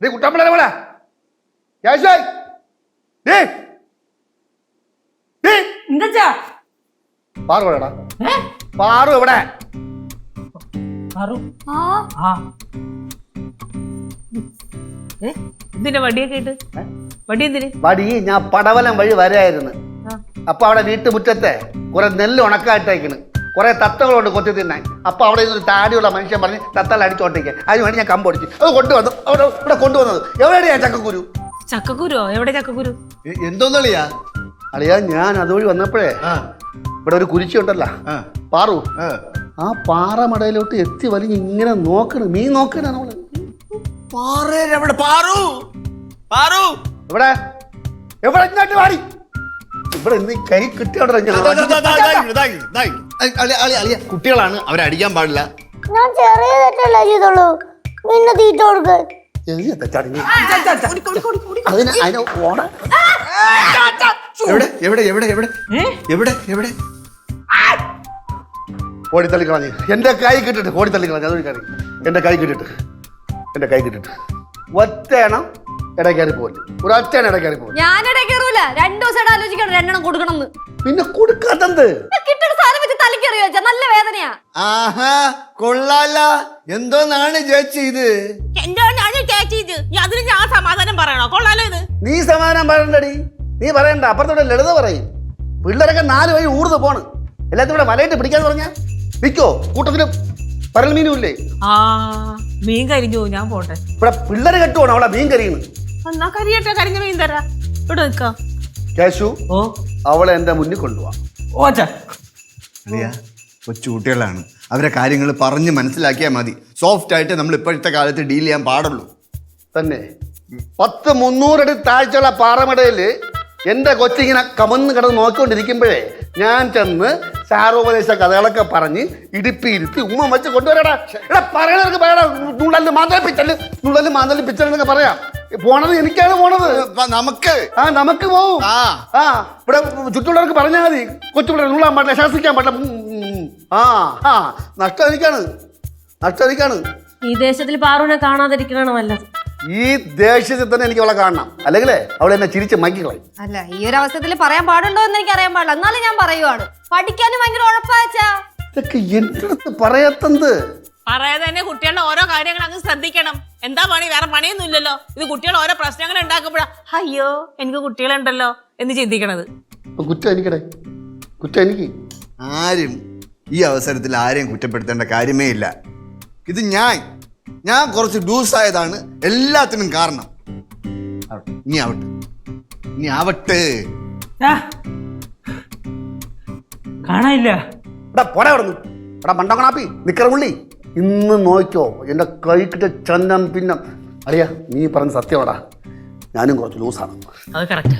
Day കുട്ടമ്പളെ പോലെ യാശായ് day day എന്താ പാറു എവിടെടാ? പാറു എവിടെ? എന്തിനാ വടിയൊക്കെ ഇട്ട്? വടി എന്തിന്? വടി ഞാൻ പടവലം വഴി വരായിരുന്നു അപ്പൊ അവിടെ വീട്ടുമുറ്റത്തെ കുറെ നെല്ല് ഉണക്കായിട്ടേക്കണ്. കുറെ തത്തകളുണ്ട് കൊത്തി തിന്നാൻ. അപ്പൊ അവിടെ ഒരു താടിയുള്ള മനുഷ്യൻ പറഞ്ഞ് തത്തകൾ അടിച്ചോട്ടേക്ക് അതിന് വേണ്ടി ഞാൻ കമ്പടിച്ച് അത് കൊണ്ടുവന്നു. അവിടെ ഇവിടെ കൊണ്ടുവന്നത്. എവിടെയാ ചക്കക്കുരു? ചക്കക്കുരുവോ എവിടെ ചക്കക്കുരു? എന്തോന്ന് അളിയാ അളിയാ ഞാൻ അതുവഴി വന്നപ്പോഴേ ഇവിടെ ഒരു കുരിശി ഉണ്ടല്ലോ. പാറു. ആ. പാറമടയിലോട്ട് എത്തി വലിഞ്ഞ് ഇങ്ങനെ നോക്കണ്. മീൻ നോക്കണ നമ്മൾ. പാറേരെ അവിടെ പാറു! പാറു! എവിടെ? എവിടെ? ഇങ്ങോട്ട് വാടി. ഇവിടെ ഇന്ന് കൈ കിട്ടിയോടെ അളിയ, അളിയ, അളിയ, കുട്ടികളാണ് അവരെ അടിക്കാൻ പാടില്ല. ഞാൻ ചെറിയ തെറ്റല്ലേ ചെയ്തോളൂ പിന്നെ തീറ്റ കൊടുക്ക്. ചെറിയ തെറ്റാടി നീ. അതിന് അതിന് ഓട. എവിടെ എവിടെ എവിടെ എവിടെ? എവിടെ എവിടെ? കൈ കിട്ടിട്ട് ഓടിത്തള്ളി കളഞ്ഞ് അതൊരു കറി എന്റെ കൈ കിട്ടിട്ട് എന്റെ കൈ കിട്ടിട്ട്. ഒറ്റയണം ഇടയ്ക്കറി പോലും ഒരു ഒറ്റയാണ് ഇടയ്ക്കറി പോലും ഞാനിടെ കയറൂല രണ്ടു ദിവസം ആലോചിക്കണം രണ്ടെണ്ണം കൊടുക്കണം പിന്നെ കൊടുക്കാത്തത് കിട്ടുന്ന സാധനം വെച്ച് തലക്കറി നല്ല വേദനയാ. ആഹാ കൊള്ളാല. എന്തോന്നാണ് ചേച്ചി ഇത്? എന്താണ് ചേച്ചി ഇത്? അതിന് ഞാൻ സമാധാനം പറയണോ? കൊള്ളാലോ ഇത്. നീ സമാധാനം പറയണ്ടടി. നീ പറയണ്ട അപ്പുറത്തോടെ ലളിത പറയും. പിള്ളേരൊക്കെ നാല് വഴി ഊർന്ന് പോണ്. എല്ലാത്തും ഇവിടെ വലയിട്ട് പിടിക്കാന്ന് പറഞ്ഞ? നിക്കോ കൂട്ടത്തിൽ. പരൽ മീനും ഇല്ലേ? ആ മീൻ കരിഞ്ഞു ഞാൻ പോട്ടെ. ഇവിടെ പിള്ളേര് കെട്ടുവാണ് അവളെ മീൻ കരിയുന്നു എന്നാ കരിയട്ടെ കരിഞ്ഞ മീൻ തരാ. ഇവിടെ നിക്കാം കേശു ഓ. അവളെ എന്റെ മുന്നിൽ കൊണ്ടുപോവാ ഓച്ച അളിയ കൊച്ചു കുട്ടികളാണ് അവരെ കാര്യങ്ങൾ പറഞ്ഞ് മനസ്സിലാക്കിയാൽ മതി. സോഫ്റ്റ് ആയിട്ട് നമ്മൾ ഇപ്പോഴത്തെ കാലത്ത് ഡീൽ ചെയ്യാൻ പാടുള്ളൂ. തന്നെ. പത്ത് മുന്നൂറടി താഴ്ചയുള്ള പാറമടയിൽ എന്റെ കൊച്ചിങ്ങനെ കമന്ന് കിടന്ന് നോക്കിക്കൊണ്ടിരിക്കുമ്പോഴേ ഞാൻ ചെന്ന് ചാരോപദേശ കഥകളൊക്കെ പറഞ്ഞ് ഇരുത്തി ഉമ്മ വെച്ച് കൊണ്ടുവരടാ. എടാ പറയണവർക്ക് പറയടാ. നുള്ളൽ മാന്തല പിച്ചൽ നുള്ളൽ മാന്തൽ പിച്ചലെന്നൊക്കെ പറയാം. പോണത് എനിക്കാണ് പോണത്. നമുക്ക്. ആ നമുക്ക് പോവും. ആ. ആ ഇവിടെ ചുറ്റുള്ളവർക്ക് പറഞ്ഞാൽ മതി. കൊച്ചു പിള്ളേർ നുള്ളാൻ പാടില്ല ശാസിക്കാൻ പാടില്ല. ഉം. ആ ആ. നഷ്ടം എനിക്കാണ്. നഷ്ടം എനിക്കാണ്. ഈ ദേശത്തിൽ പാറുവിനെ കാണാതിരിക്കണോ നല്ലത് ഈ ദേഷ്യത്തിൽ തന്നെ എനിക്ക് അവളെ കാണണം. അല്ലെങ്കിലേ അവളെ എന്നെ ചിരിച്ച് മങ്ങിക്കളയും. അല്ല ഈ ഒരു അവസരത്തിൽ പറയാൻ പാടുണ്ടോ എന്ന് എനിക്ക് അറിയാൻ പാടില്ല. എന്നാലും ഞാൻ പറയുവാണ്. പഠിക്കാനും ഭയങ്കര ഉഴപ്പാച്ചാ ഇതൊക്കെ എന്റെ അടുത്ത് പറയാത്തത്? പറയാതെ തന്നെ കുട്ടികളുടെ ഓരോ കാര്യങ്ങൾ അങ്ങ് ശ്രദ്ധിക്കണം. എന്താ പണി? വേറെ പണിയൊന്നും ഇല്ലല്ലോ. ഇത് കുട്ടികൾ ഓരോ പ്രശ്നങ്ങൾ ഉണ്ടാക്കുമ്പോഴാ അയ്യോ എനിക്ക് കുട്ടികളുണ്ടല്ലോ എന്ന് ചിന്തിക്കണത്. അപ്പൊ കുറ്റം എനിക്കടെ? കുറ്റം എനിക്ക്. ആരും ഈ അവസരത്തിൽ ആരെയും കുറ്റപ്പെടുത്തേണ്ട കാര്യമേ ഇല്ല. ഇത് ഞാൻ ഞാൻ കുറച്ച് ഡൂസ് ആയതാണ് എല്ലാത്തിനും കാരണം. ഇനി ആവട്ടെ. ഇനി ആവട്ടെ. കാണാനില്ല. എടാ പോരാ കിടന്നു എടാ മണ്ടക്കണാപ്പി നിക്കറമുള്ളി ഇന്ന് നോക്കിയോ എന്റെ കൈ കിട്ടിയ ചന്നം പിന്നെ. അറിയാ നീ പറഞ്ഞ സത്യമാടാ. ഞാനും കുറച്ച് ലൂസാണ് അത് കറക്റ്റാ